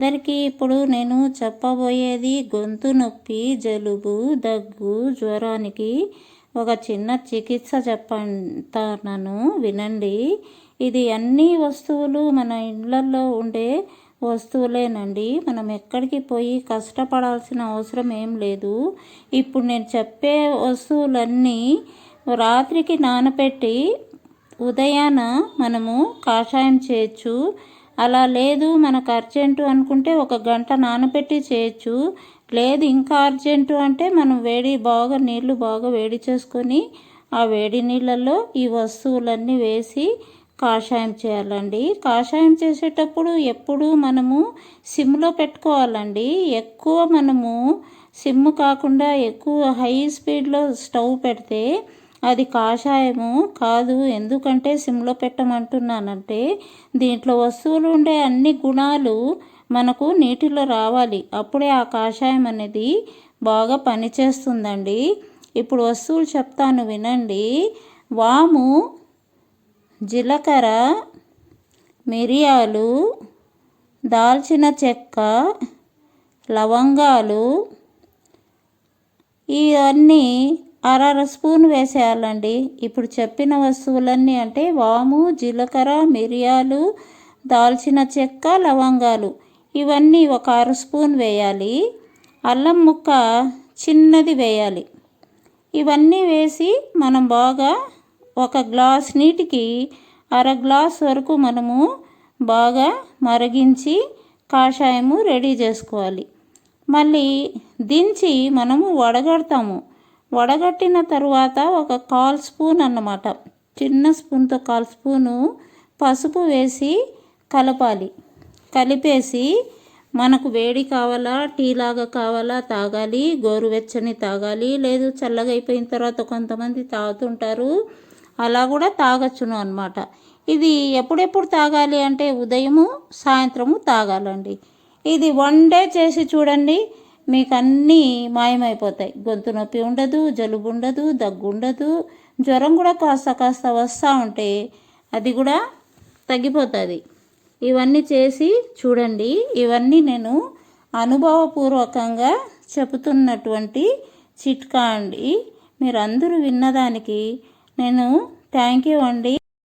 అందరికీ ఇప్పుడు నేను చెప్పబోయేది గొంతు నొప్పి జలుబు దగ్గు జ్వరానికి ఒక చిన్న చికిత్స చెప్తాను వినండి. ఇది అన్ని వస్తువులు మన ఇళ్ళల్లో ఉండే వస్తువులేనండి. మనం ఎక్కడికి పోయి కష్టపడాల్సిన అవసరం ఏం లేదు. ఇప్పుడు నేను చెప్పే వస్తువులన్నీ రాత్రికి నానపెట్టి ఉదయాన మనము కాషాయం చేయొచ్చు. అలా లేదు మనకు అర్జెంటు అనుకుంటే ఒక గంట నానబెట్టి చేయొచ్చు. లేదు ఇంకా అర్జెంటు అంటే మనం వేడి బాగా నీళ్ళు బాగా వేడి చేసుకొని ఆ వేడి నీళ్ళల్లో ఈ వస్తువులన్నీ వేసి కాషాయం చేయాలండి. కాషాయం చేసేటప్పుడు ఎప్పుడు మనము సిమ్లో పెట్టుకోవాలండి. ఎక్కువ మనము సిమ్ కాకుండా ఎక్కువ హై స్పీడ్లో స్టవ్ పెడితే అది కాషాయము కాదు. ఎందుకంటే సిమ్లో పెట్టమంటున్నానంటే దీంట్లో వస్తువులు ఉండే అన్ని గుణాలు మనకు నీటిలో రావాలి. అప్పుడే ఆ కాషాయం అనేది బాగా పనిచేస్తుందండి. ఇప్పుడు వస్తువులు చెప్తాను వినండి. వాము జీలకర్ర మిరియాలు దాల్చిన చెక్క లవంగాలు ఇవన్నీ అరర స్పూన్ వేసేయాలండి. ఇప్పుడు చెప్పిన వస్తువులన్నీ అంటే వాము జీలకర్ర మిరియాలు దాల్చిన చెక్క లవంగాలు ఇవన్నీ ఒక అర స్పూన్ వేయాలి. అల్లం ముక్క చిన్నది వేయాలి. ఇవన్నీ వేసి మనం బాగా ఒక గ్లాస్ నీటికి అర గ్లాస్ వరకు మనము బాగా మరిగించి కాషాయము రెడీ చేసుకోవాలి. మళ్ళీ దించి మనము వడగడతాము. వడగట్టిన తరువాత ఒక కాల్ స్పూన్ అన్నమాట. చిన్న స్పూన్తో కాల్ స్పూను పసుపు వేసి కలపాలి. కలిపేసి మనకు వేడి కావాలా టీ లాగా కావాలా తాగాలి గోరువెచ్చని తాగాలి. లేదు చల్లగా అయిపోయిన తర్వాత కొంతమంది తాగుతుంటారు. అలా కూడా తాగచ్చును అనమాట ఇది ఎప్పుడెప్పుడు తాగాలి అంటే ఉదయము సాయంత్రము తాగాలండి. ఇది వన్ డే చేసి చూడండి. మీకు అన్నీ మాయమైపోతాయి. గొంతు నొప్పి ఉండదు జలుబు ఉండదు దగ్గు ఉండదు. జ్వరం కూడా కాస్త కాస్త వస్తూ ఉంటే అది కూడా తగ్గిపోతుంది. ఇవన్నీ చేసి చూడండి. ఇవన్నీ నేను అనుభవపూర్వకంగా చెబుతున్నటువంటి చిట్కా అండి. మీరందరూ విన్నదానికి నేను థ్యాంక్ యూ అండి.